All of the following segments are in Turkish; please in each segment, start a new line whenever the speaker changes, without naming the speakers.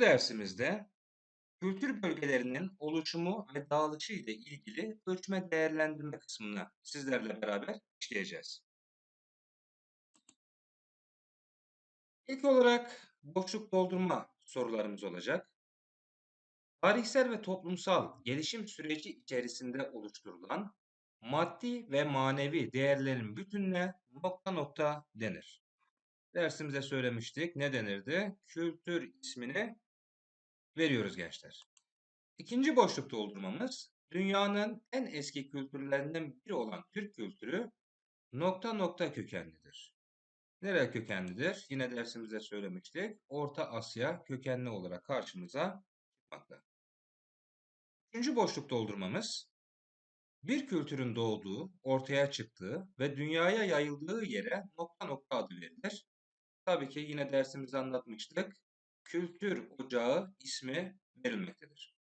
dersimizde kültür bölgelerinin oluşumu ve dağılışı ile ilgili ölçme değerlendirme kısmını sizlerle beraber işleyeceğiz. İlk olarak boşluk doldurma sorularımız olacak. Tarihsel ve toplumsal gelişim süreci içerisinde oluşturulan maddi ve manevi değerlerin bütününe nokta nokta denir. Dersimize söylemiştik. Ne denirdi? Kültür ismini veriyoruz gençler. İkinci boşluk doldurmamız dünyanın en eski kültürlerinden biri olan Türk kültürü nokta nokta kökenlidir. Nereye kökenlidir? Yine dersimizde söylemiştik. Orta Asya kökenli olarak karşımıza çıkmakta. Üçüncü boşluk doldurmamız bir kültürün doğduğu, ortaya çıktığı ve dünyaya yayıldığı yere nokta nokta adı verilir. Tabii ki yine dersimizde anlatmıştık. Kültür Ocağı ismi verilmektedir.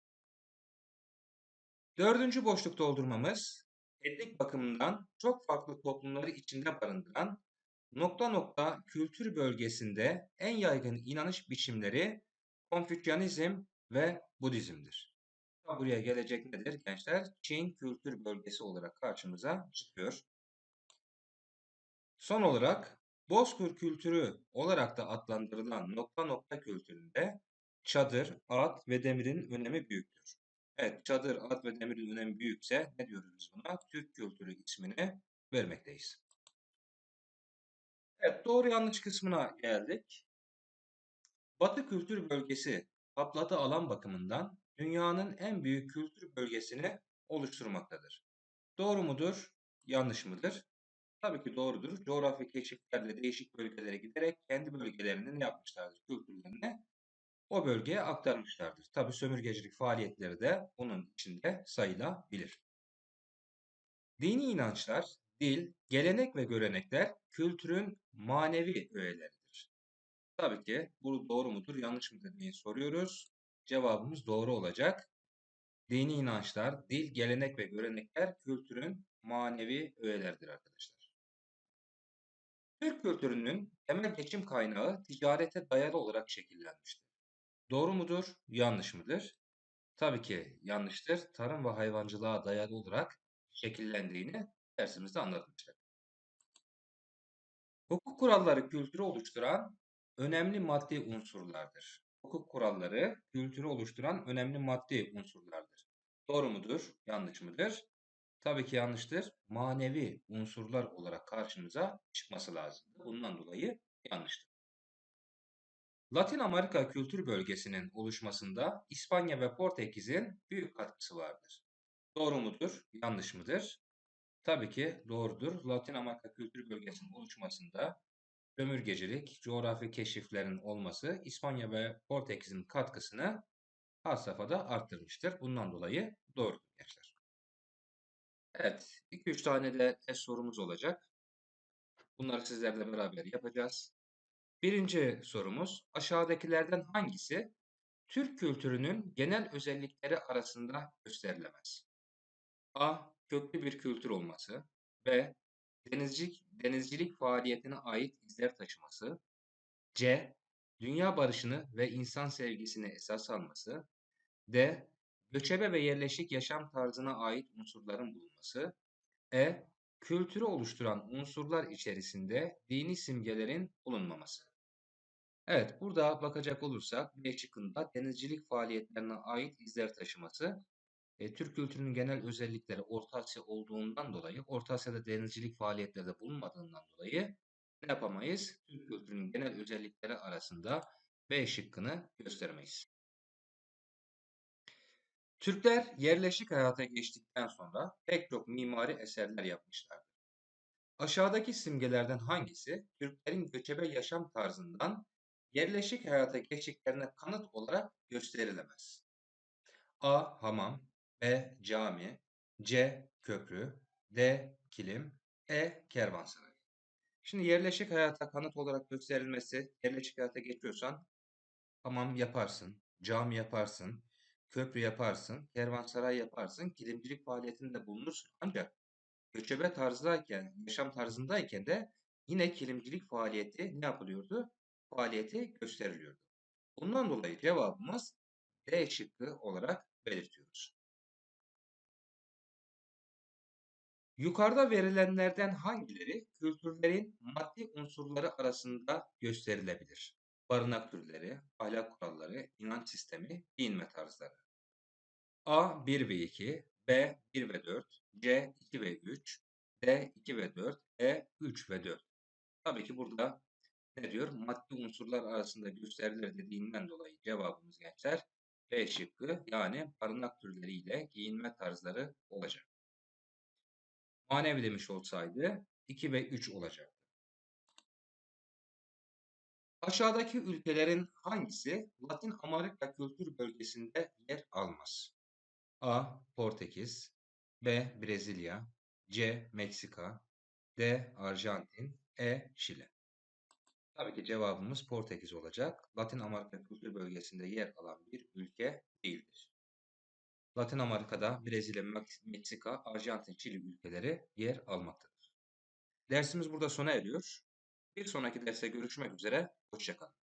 Dördüncü boşluk doldurmamız etnik bakımından çok farklı toplumları içinde barındıran nokta nokta kültür bölgesinde en yaygın inanış biçimleri Konfüçyanizm ve Budizm'dir. Buraya gelecek nedir gençler? Çin kültür bölgesi olarak karşımıza çıkıyor. Son olarak Bozkır kültürü olarak da adlandırılan nokta nokta kültüründe çadır, at ve demirin önemi büyüktür. Evet, çadır, at ve demirin önemi büyükse ne diyoruz biz buna? Türk kültürü ismini vermekteyiz. Evet, doğru yanlış kısmına geldik. Batı kültür bölgesi kapladığı alan bakımından dünyanın en büyük kültür bölgesini oluşturmaktadır. Doğru mudur, yanlış mıdır? Tabii ki doğrudur. Coğrafi keşiflerle değişik bölgelere giderek kendi bölgelerini ne yapmışlardır? Kültürlerini o bölgeye aktarmışlardır. Tabii sömürgecilik faaliyetleri de bunun içinde sayılabilir. Dini inançlar, dil, gelenek ve görenekler kültürün manevi öğeleridir. Tabii ki bu doğru mudur, yanlış mıdır diye soruyoruz. Cevabımız doğru olacak. Dini inançlar, dil, gelenek ve görenekler kültürün manevi öğeleridir arkadaşlar. Türk kültürünün temel geçim kaynağı ticarete dayalı olarak şekillenmiştir. Doğru mudur, yanlış mıdır? Tabii ki yanlıştır. Tarım ve hayvancılığa dayalı olarak şekillendiğini dersimizde anlatmıştık. Hukuk kuralları kültürü oluşturan önemli maddi unsurlardır. Hukuk kuralları kültürü oluşturan önemli maddi unsurlardır. Doğru mudur, yanlış mıdır? Tabii ki yanlıştır. Manevi unsurlar olarak karşımıza çıkması lazım. Bundan dolayı yanlıştır. Latin Amerika kültür bölgesinin oluşmasında İspanya ve Portekiz'in büyük katkısı vardır. Doğru mudur, yanlış mıdır? Tabii ki doğrudur. Latin Amerika kültür bölgesinin oluşmasında sömürgecilik, coğrafi keşiflerin olması İspanya ve Portekiz'in katkısını has safhada arttırmıştır. Bundan dolayı doğrudur gençler. Evet, 2-3 tane de test sorumuz olacak. Bunları sizlerle beraber yapacağız. Birinci sorumuz, aşağıdakilerden hangisi Türk kültürünün genel özellikleri arasında gösterilemez? A. Köklü bir kültür olması. B. Denizcilik, denizcilik faaliyetine ait izler taşıması. C. Dünya barışını ve insan sevgisini esas alması. D. Göçebe ve yerleşik yaşam tarzına ait unsurların bulunması. E. Kültürü oluşturan unsurlar içerisinde dini simgelerin bulunmaması. Evet, burada bakacak olursak şıkkında denizcilik faaliyetlerine ait izler taşıması. E, Türk kültürünün genel özellikleri Orta Asya olduğundan dolayı, Orta Asya'da denizcilik faaliyetleri bulunmadığından dolayı ne yapamayız? Türk kültürünün genel özellikleri arasında B şıkkını göstermeyiz. Türkler yerleşik hayata geçtikten sonra pek çok mimari eserler yapmışlardır. Aşağıdaki simgelerden hangisi Türklerin göçebe yaşam tarzından yerleşik hayata geçtiklerine kanıt olarak gösterilemez? A. Hamam B. Cami C. Köprü D. Kilim E. Kervansaray Şimdi yerleşik hayata kanıt olarak gösterilmesi, yerleşik hayata geçiyorsan hamam yaparsın, cami yaparsın, köprü yaparsın, kervansaray yaparsın, kilimcilik faaliyetinde bulunursun. Ancak göçebe tarzdayken, yaşam tarzındayken de yine kilimcilik faaliyeti ne yapılıyordu? Faaliyeti gösteriliyordu. Bundan dolayı cevabımız D şıkkı olarak belirtiyoruz. Yukarıda verilenlerden hangileri kültürlerin maddi unsurları arasında gösterilebilir? Barınak türleri, ahlak kuralları, inanç sistemi, giyinme tarzları. A 1 ve 2, B 1 ve 4, C 2 ve 3, D 2 ve 4, E 3 ve 4. Tabii ki burada ne diyor? Maddi unsurlar arasında gösterilir dediğinden dolayı cevabımız gençler B şıkkı yani barınak türleriyle giyinme tarzları olacak. Manevi demiş olsaydı 2 ve 3 olacaktı. Aşağıdaki ülkelerin hangisi Latin Amerika kültür bölgesinde yer almaz? A. Portekiz B. Brezilya C. Meksika D. Arjantin E. Şili Tabii ki cevabımız Portekiz olacak. Latin Amerika kültür bölgesinde yer alan bir ülke değildir. Latin Amerika'da Brezilya, Meksika, Arjantin, Çili ülkeleri yer almaktadır. Dersimiz burada sona eriyor. Bir sonraki derste görüşmek üzere. Hoşçakalın.